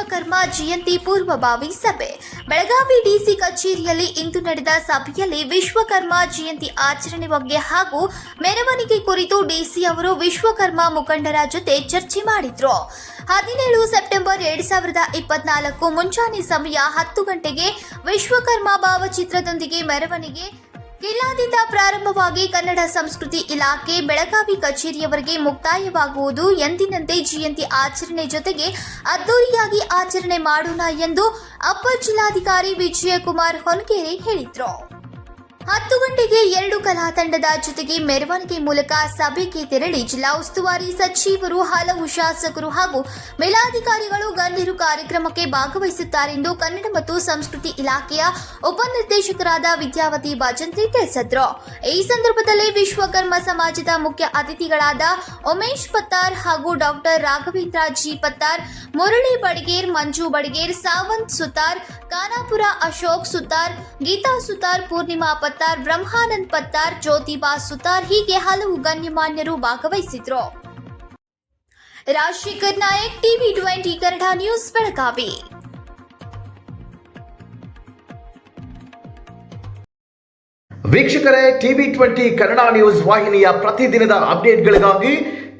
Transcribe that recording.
ವಿಶ್ವಕರ್ಮ ಜಯಂತಿ ಪೂರ್ವಭಾವಿ ಸಭೆ. ಬೆಳಗಾವಿ ಡಿಸಿ ಕಚೇರಿಯಲ್ಲಿ ಇಂದು ನಡೆದ ಸಭೆಯಲ್ಲಿ ವಿಶ್ವಕರ್ಮ ಜಯಂತಿ ಆಚರಣೆ ಬಗ್ಗೆ ಹಾಗೂ ಮೆರವಣಿಗೆ ಕುರಿತು ಡಿಸಿ ಅವರು ವಿಶ್ವಕರ್ಮ ಮುಖಂಡರ ಜೊತೆ ಚರ್ಚೆ ಮಾಡಿದ್ರು. ಹದಿನೇಳು ಸೆಪ್ಟೆಂಬರ್ ಎರಡ್ ಸಾವಿರದ ಇಪ್ಪತ್ನಾಲ್ಕು ಮುಂಜಾನೆ ಸಮಯ ಹತ್ತು ಗಂಟೆಗೆ ವಿಶ್ವಕರ್ಮ ಭಾವಚಿತ್ರದೊಂದಿಗೆ ಮೆರವಣಿಗೆ ಜಿಲ್ಲಾದಿಂದ ಪ್ರಾರಂಭವಾಗಿ ಕನ್ನಡ ಸಂಸ್ಕೃತಿ ಇಲಾಖೆ, ಬೆಳಗಾವಿ ಕಚೇರಿಯವರೆಗೆ ಮುಕ್ತಾಯವಾಗುವುದು ಎಂದಿನಂತೆ ಜಯಂತಿ ಆಚರಣೆ ಜೊತೆಗೆ ಅದ್ದೂರಿಯಾಗಿ ಆಚರಣೆ ಮಾಡೋಣ ಎಂದು ಅಪ್ಪರ್ ಜಿಲ್ಲಾಧಿಕಾರಿ ವಿಜಯಕುಮಾರ್ ಹೊನಗೇರಿ ಹೇಳಿದರು. ಹತ್ತು ಗಂಟೆಗೆ ಎರಡು ಕಲಾ ತಂಡದ ಜೊತೆಗೆ ಮೆರವಣಿಗೆ ಮೂಲಕ ಸಭೆಗೆ ತೆರಳಿ ಜಿಲ್ಲಾ ಉಸ್ತುವಾರಿ ಸಚಿವರು ಹಲವು ಶಾಸಕರು ಹಾಗೂ ಮೇಲಾಧಿಕಾರಿಗಳು ಗಣ್ಯರು ಕಾರ್ಯಕ್ರಮಕ್ಕೆ ಭಾಗವಹಿಸುತ್ತಾರೆಂದು ಕನ್ನಡ ಮತ್ತು ಸಂಸ್ಕೃತಿ ಇಲಾಖೆಯ ಉಪನಿರ್ದೇಶಕರಾದ ವಿದ್ಯಾವತಿ ಭಜಂತ್ರಿ ತಿಳಿಸಿದ್ರು. ಈ ಸಂದರ್ಭದಲ್ಲಿ ವಿಶ್ವಕರ್ಮ ಸಮಾಜದ ಮುಖ್ಯ ಅತಿಥಿಗಳಾದ ಉಮೇಶ್ ಪತ್ತಾರ್ ಹಾಗೂ ಡಾಕ್ಟರ್ ರಾಘವೇಂದ್ರ ಜಿ ಪತ್ತಾರ್ ಮುರಳಿ ಬಡಗೇರ್, ಮಂಜು ಬಡಗೇರ್, ಸಾವಂತ್ ಸುತಾರ್, ಖಾನಾಪುರ ಅಶೋಕ್ ಸುತಾರ್, ಗೀತಾ ಸುತಾರ್, ಪೂರ್ಣಿಮಾ ಪತ್ತಾರ್, ಬ್ರಹ್ಮಾನಂದ್ ಪತ್ತಾರ್, ಜ್ಯೋತಿಬಾ ಸುತಾರ್ ಹೀಗೆ ಹಲವು ಗಣ್ಯಮಾನ್ಯರು ಭಾಗವಹಿಸಿದ್ರು. Rajashekhar Nayak, TV twenty Kannada news Belagavi. ವೀಕ್ಷಕರೇ, ಟಿವಿ ಟ್ವೆಂಟಿ ಕನ್ನಡ ನ್ಯೂಸ್ ವಾಹಿನಿಯ ಪ್ರತಿದಿನದ ಅಪ್ಡೇಟ್ಗಳಿಗಾಗಿ